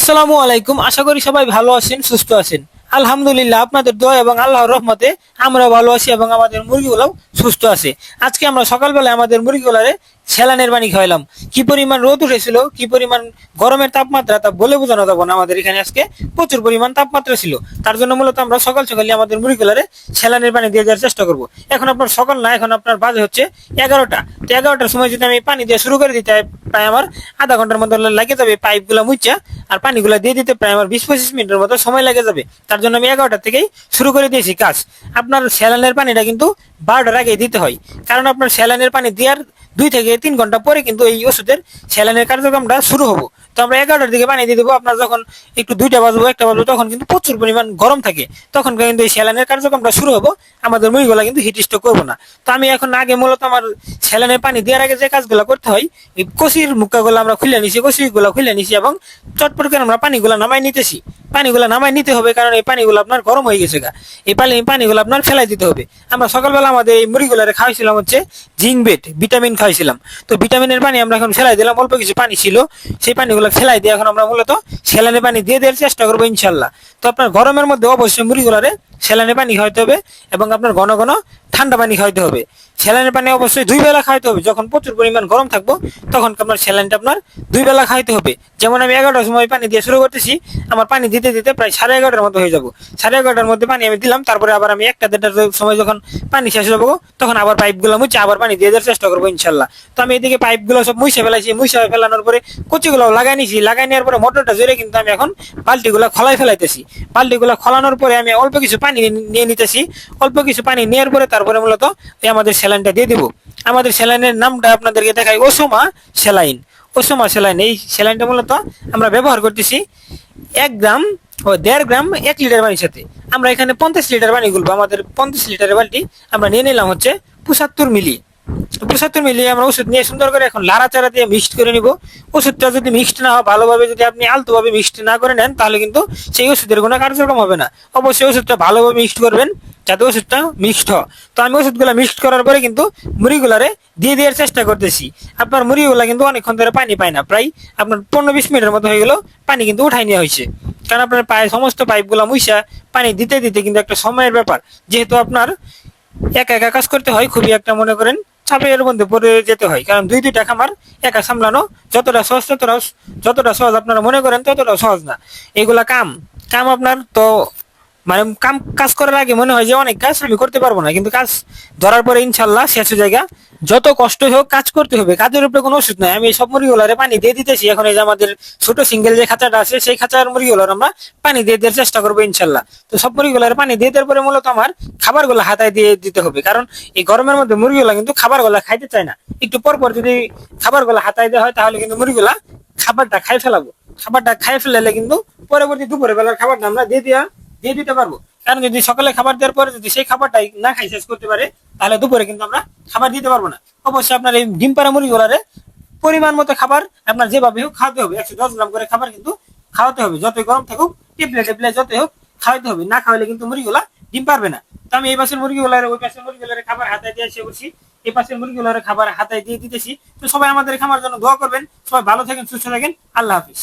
আসসালামু আলাইকুম। আশা করি সবাই ভালো আছেন, সুস্থ আছেন। আলহামদুলিল্লাহ, আপনাদের দোয়া এবং আল্লাহর রহমতে আমরা ভালো আছি এবং আমাদের মুরগিগুলাও সুস্থ আছে। আজকে আমরা সকালবেলায় আমাদের মুরগিগুলারে সেলানের পানি খাওয়ালাম কি পরিমাণ রোদ উঠেছিল, কি পরিমাণ গরমের তাপমাত্রা তা বলে বোঝানো যাব না। আমাদের এখানে আজকে প্রচুর পরিমাণ তাপমাত্রা ছিল। তার জন্য মূলত আমরা সকাল সকালে আমাদের মুরগিগুলারে সেলানের পানি দিয়ে দেওয়ার চেষ্টা করব। এখন আপনার সকাল না, এখন আপনার বাজে হচ্ছে এগারোটা। তো এগারোটার সময় যদি আমি পানি দিয়ে শুরু করে দিতে প্রায় আমার আধা ঘণ্টার মতো লাগে যাবে পাইপগুলো মুচ্ছা আর পানিগুলো দিয়ে দিতে প্রায় আমার বিশ পঁচিশ মিনিটের মতো সময় লেগে যাবে। তার জন্য আমি এগারোটা থেকেই শুরু করে দিয়েছি কাজ। আপনার স্যালানের পানিটা কিন্তু বারোটার আগে দিতে হয়। কারণ আপনার স্যালানের পানি দেওয়ার দুই থেকে তিন ঘণ্টা পরে কিন্তু এই ওষুধের স্যালানের কার্যক্রমটা শুরু হব। তো আমরা এগারোটার দিকে পানি দিয়ে দেবো। আপনার যখন একটু দুইটা বাজবো, একটা বাজবো, তখন কিন্তু প্রচুর পরিমাণ গরম থাকে। তখন কিন্তু এই স্যালানের কার্যক্রমটা শুরু হব। আমাদের মুরগিগুলা কিন্তু হিট স্ট্রোক করব না। তো আমি এখন আগে মূলত আমার স্যালানের পানি দেওয়ার আগে যে কাজগুলো করতে হয়, এই কষির মুক্কাগুলো আমরা খুলে নিছি, কষিগুলো খুলে নিছি এবং চটপট করে আমরা পানিগুলো নামাই নিতেছি। পানিগুলো নামাই নিতে হবে কারণ এই পানিগুলো আপনার গরম হয়ে গেছে গা। এই পানি পানিগুলো আপনার ফেলাই দিতে হবে। আমরা সকালবেলা আমাদের এই মুড়িগুলারে খাওয়াইছিলাম হচ্ছে জিঙ্ক বেট ভিটামিন খাইছিলাম। তো ভিটামিনের পানি আমরা এখন ফেলাই দিলাম, অল্প কিছু পানি ছিল। সেই পানিগুলো ফেলাই দিয়ে এখন আমরা মূলত সেলানের পানি দিয়ে দেওয়ার চেষ্টা করব ইনশাল্লাহ। তো আপনার গরমের মধ্যে অবশ্যই মুড়িগুলারে সেলানে পানি খাওয়াইতে হবে এবং আপনার ঘন ঘন ঠান্ডা পানি খাওয়াইতে হবে। স্যালাইনের পানি অবশ্যই দুই বেলা খাইতে হবে। যখন প্রচুর পরিমাণ গরম থাকব, তখন আপনার স্যালাইনটা আপনার দুই বেলা খাইতে হবে। যেমন আমি এগারোটার সময় পানি দিয়ে শুরু করতেছি, আমার পানি দিতে দিতে প্রায় সাড়ে এগারোটার মতো হয়ে যাব। সাড়ে এগারোটার মধ্যে পানি আমি দিলাম, তারপরে আবার আমি একটা দেড়টার সময় যখন পানি শেষ যাব, তখন আবার পাইপগুলো মুছে আবার পানি দিয়ে দেওয়ার চেষ্টা করব ইনশাল্লাহ। তো আমি এদিকে পাইপগুলো সব মুছে ফেলাইছি। মুছে ফেলানোর পরে কচিগুলো লাগাই নিছি। লাগাই নেওয়ার পরে মোটরটা জোরে কিন্তু আমি এখন বালতিগুলো খোলাই ফেলাইতেছি। বালতিগুলো খোলানোর পরে আমি অল্প কিছু পানি নিয়ে নিতেছি। অল্প কিছু পানি নেওয়ার পরে তারপরে মূলত এই আমাদের স্যালাইনটা দিয়ে দিব। আমাদের স্যালাইনের নামটা আপনাদেরকে দেখাই। ওসোমা স্যালাইন। ওসমা স্যালাইন। এই স্যালাইনটা মূলত আমরা ব্যবহার করতেছি এক গ্রাম ও দেড় গ্রাম এক লিটার পানির সাথে। আমরা এখানে পঞ্চাশ লিটার পানি গুলবো। আমাদের পঞ্চাশ লিটারের বালটি আমরা নিয়ে নিলাম হচ্ছে পঁচাত্তর মিলি। পঁচাত্তর মিলি আমরা ওষুধ নিয়ে সুন্দর করে এখন লাড়াচাড়া দিয়ে মিক্সড করে নিব। ওষুধটা যদি মিক্সড না হয়, ভালোভাবে যদি আপনি আলতোভাবে মিক্সড না করে নেন, তাহলে কিন্তু সেই ওষুধের কোনো কার্যক্রম হবে না। অবশ্যই ওষুধটা ভালোভাবে মিক্সড করবেন, যাতে ওষুধটা মিক্সড হয়। তো আমি ওষুধগুলো মিক্সড করার পরে কিন্তু মুড়িগুলারে দিয়ে দেওয়ার চেষ্টা করতেছি। আপনার মুড়িগুলা কিন্তু অনেকক্ষণ ধরে পানি পায় না। প্রায় আপনার পনেরো বিশ মিনিটের মতো হয়ে গেল পানি কিন্তু উঠাই নেওয়া হয়েছে। কারণ আপনার পায়ে সমস্ত পাইপগুলো মুইসা পানি দিতে দিতে কিন্তু একটা সময়ের ব্যাপার। যেহেতু আপনার একা একা কাজ করতে হয়, খুবই একটা মনে করেন চাপের মধ্যে পড়ে যেতে হয়। কারণ দুই দুইটা খামার একা সামলানো যতটা সহজ, ততটা যতটা সহজ আপনারা মনে করেন, ততটা সহজ না। এগুলা কাম। কাম আপনার তো মানে কাম, কাজ করার আগে মনে হয় যে অনেক কাজ আমি করতে পারব না, কিন্তু কাজ ধরার পরে ইনশাল্লাহ শেষ জায়গা যত কষ্ট হোক, কাজ করতে হবে, কাজের উপরে কোনো ওষুধ নাই। আমি সব মুরগিগুলারে পানি দিয়ে দিতেছি। এখন এই যে আমাদের ছোট সিঙ্গেল যে খাঁচাটা আছে, সেই খাঁচার মুরগিগুলোর আমরা পানি দিয়ে দেওয়ার চেষ্টা করব ইনশাল্লাহ। তো সব মুরগিগুলার পানি দিয়ে দেওয়ার পরে মূলত আমার খাবারগুলো হাতায় দিয়ে দিতে হবে। কারণ এই গরমের মধ্যে মুরগিগুলা কিন্তু খাবারগুলা খাইতে চায় না। একটু পর পর যদি খাবারগুলো হাতায় দেওয়া হয়, তাহলে কিন্তু মুরগিগুলা খাবারটা খাই ফেলাবো। খাবারটা খাই ফেলালে কিন্তু পরবর্তী দুপুরে বেলার খাবারটা আমরা দিয়ে দেওয়া দিয়ে দিতে পারব। কারণ যদি সকালে খাবার দেওয়ার পরে যদি সেই খাবারটাই না খাই, শেষ করতে পারে, তাহলে দুপুরে কিন্তু আমরা খাবার দিতে পারব না। অবশ্যই আপনার এই ডিম পাড়া মুরগিগুলারে পরিমাণ মতো খাবার আপনার যেভাবে হোক খাওয়াতে হবে। একশো দশ গ্রাম করে খাবার কিন্তু খাওয়াতে হবে। যতই গরম থাকুক টিপলে টিপলে যতই হোক খাওয়াতে হবে। না খাওয়ালে কিন্তু মুরগিগুলা ডিম পারবে না। তো আমি এই পাশের মুরগিগুলারে ওই পাশের মুরগিগুলারে খাবার হাতায় দিয়ে এসে বলছি, এই পাশের মুরগিগুলারে খাবার হাতায় দিয়ে দিতেছি। তো সবাই আমাদের খামার জন্য দোয়া করবেন। সবাই ভালো থাকেন, সুস্থ থাকেন। আল্লাহ হাফিজ।